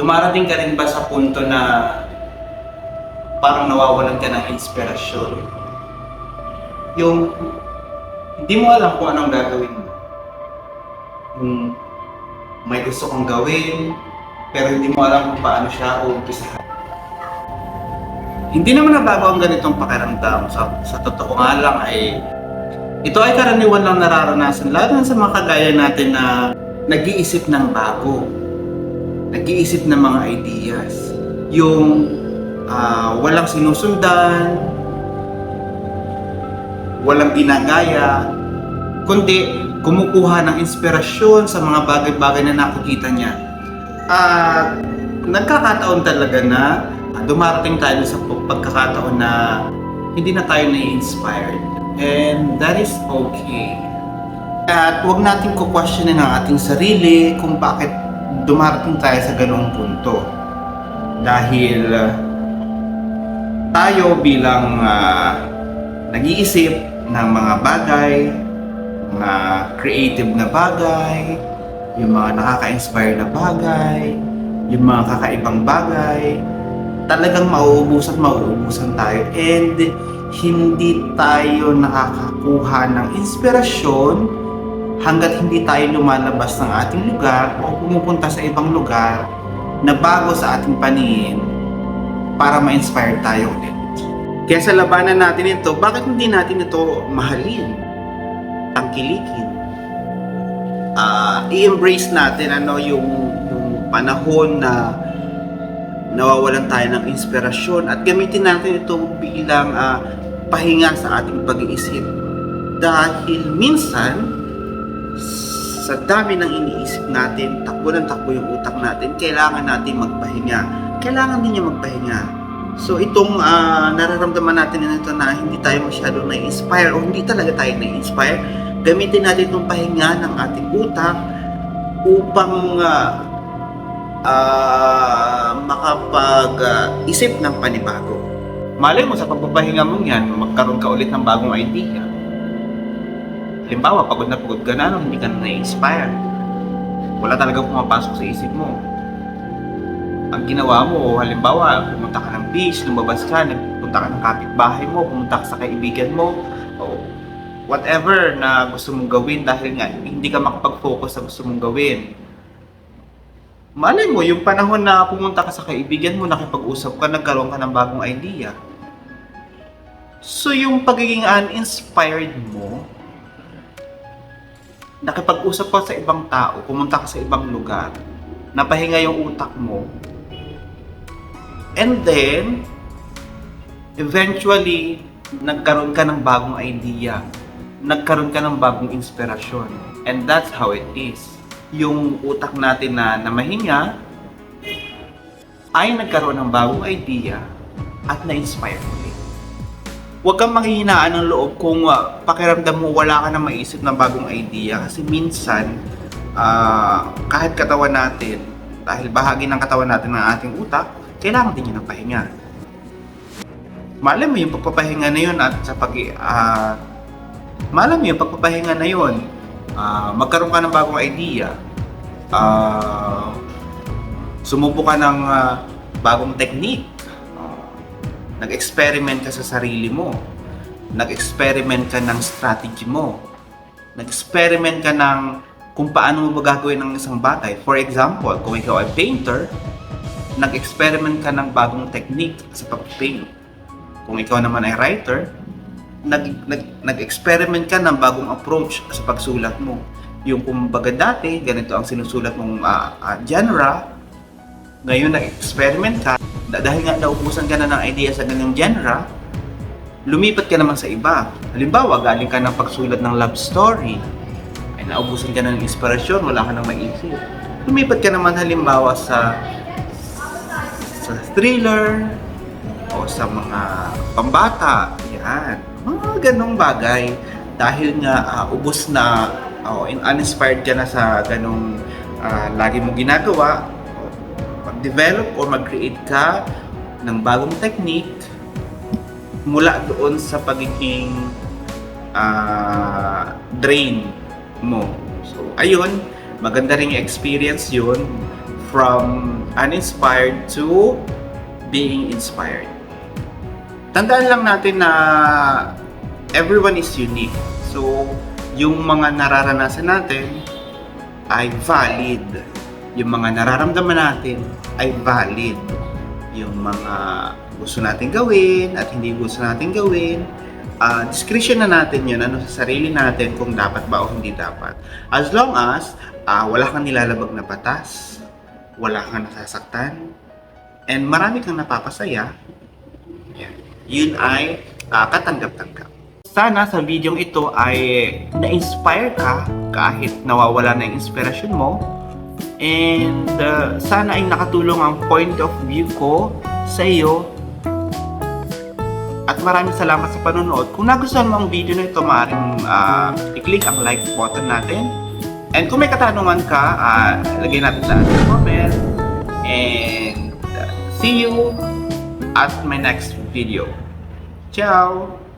Dumarating ka rin ba sa punto na parang nawawalan ka ng inspirasyon? Yung hindi mo alam kung anong gagawin mo. Yung may gusto kang gawin, pero hindi mo alam kung paano siya uumpisahan. Hindi naman nabago ang ganitong pakiramdam. Sa, sa totoo nga lang ay ito ay karaniwan lang nararanasan lalo na sa mga kagaya natin na nag-iisip ng bago. Nag-iisip ng mga ideas. Yung ah, walang sinusundan, walang ginagaya, kundi kumukuha ng inspirasyon sa mga bagay-bagay na nakikita niya. At nagkakataon talaga na dumarating tayo sa pagkakataon na hindi na tayo na-inspired. And that is okay. At huwag natin kukwestiyonin ang ating sarili kung bakit dumarating tayo sa ganong punto. Dahil ah, tayo bilang ah, nag-iisip ng mga bagay, mga creative na bagay, yung mga nakaka-inspire na bagay, yung mga kakaibang bagay, talagang mauubusan at mauubusan tayo. And hindi tayo nakakakuha ng inspirasyon hanggat hindi tayo lumalabas ng ating lugar o pumupunta sa ibang lugar na bago sa ating paningin para ma-inspire tayo ulit. Kaya sa labanan natin ito, bakit hindi natin ito mahalin? Tangkilikin? Ah, i-embrace natin ano yung, yung panahon na nawawalan tayo ng inspirasyon at gamitin natin ito bilang ah, pahinga sa ating pag-iisip. Dahil minsan, sa dami ng iniisip natin, takbo ng takbo yung utak natin, kailangan natin magpahinga. Kailangan din niya magpahinga. So itong ah, nararamdaman natin nito na hindi tayo masyado na-inspire o hindi talaga tayo na-inspire, gamitin natin itong pahinga ng ating utak upang ah, ah, makapag-isip ng panibago. Malay mo sa pagpapahinga mong yan, magkaroon ka ulit ng bagong idea. Halimbawa, pagod na pagod ka na, hindi ka na na-inspire. Wala talagang pumapasok sa isip mo. Ang ginawa mo, halimbawa, pumunta ka ng beach, lumabas ka, nagpunta ka ng kapitbahay mo, pumunta ka sa kaibigan mo, o whatever na gusto mong gawin dahil nga hindi ka makapag-focus sa gusto mong gawin. Malay mo, yung panahon na pumunta ka sa kaibigan mo, nakipag-usap ka, nagkaroon ka ng bagong idea. So, yung pagiging uninspired mo, nakipag-usap ka sa ibang tao, pumunta ka sa ibang lugar, napahinga yung utak mo, and then, eventually, nagkaroon ka ng bagong idea, nagkaroon ka ng bagong inspirasyon. And that's how it is. Yung utak natin na namahinga, ay nagkaroon ng bagong idea at na-inspire ulit. Huwag kang manghihinaan ng loob kung uh, pakiramdam mo wala ka na maisip ng bagong idea. Kasi minsan ah, kahit katawan natin dahil bahagi ng katawan natin ng ating utak kailangan din yun ng pahinga. Malay mo yung pagpapahinga na yun at sa pag ah malay mo yung pagpapahinga na yun. Ah, magkaroon ka ng bagong idea. Ah sumubo ka ng ah, bagong technique nag-experiment ka sa sarili mo. Nag-experiment ka ng strategy mo. Nag-experiment ka ng kung paano mo gagawin ng isang bagay for example kung ikaw ay painter nag-experiment ka ng bagong technique sa pag-paint. Kung ikaw naman ay writer nag, nag, nag-experiment ka ng bagong approach sa pagsulat mo. Yung kumbaga dati ganito ang sinusulat mong ah, ah, genre ngayon nag-experiment ka dahil nga naubusan ka na ng idea sa ganung genre, lumipat ka naman sa iba. Halimbawa, galing ka ng pagsulat ng love story, ay naubusan ka na ng inspirasyon, wala ka nang maisip. Lumipat ka naman halimbawa sa sa thriller o sa mga pambata. Yan. Mga ganong bagay. Dahil nga ah, ubos na o in uninspired ka na sa ganong ah, lagi mo ginagawa, mag-develop or mag-create ka ng bagong technique mula doon sa pagiging ah, drain mo. So, ayun, maganda rin experience yun from uninspired to being inspired. Tandaan lang natin na everyone is unique. So, yung mga nararanasan natin ay valid. Yung mga nararamdaman natin ay valid. Yung mga gusto natin gawin at hindi gusto natin gawin, ah discretion na natin yun, ano sa sarili natin kung dapat ba o hindi dapat. As long as ah, wala kang nilalabag na batas, wala kang nasasaktan, and marami kang napapasaya, yan. yun ay ah, katanggap-tanggap. Sana sa video ito ay na-inspire ka kahit nawawala na yung inspirasyon mo. And ah, sana ay nakatulong ang point of view ko sa iyo. At maraming salamat sa panonood. Kung nagustuhan mo ang video na ito, maaaring ah, i-click ang like button natin. And kung may katanungan ka, ah, lagay natin sa ating comment. And ah, see you at my next video. Ciao!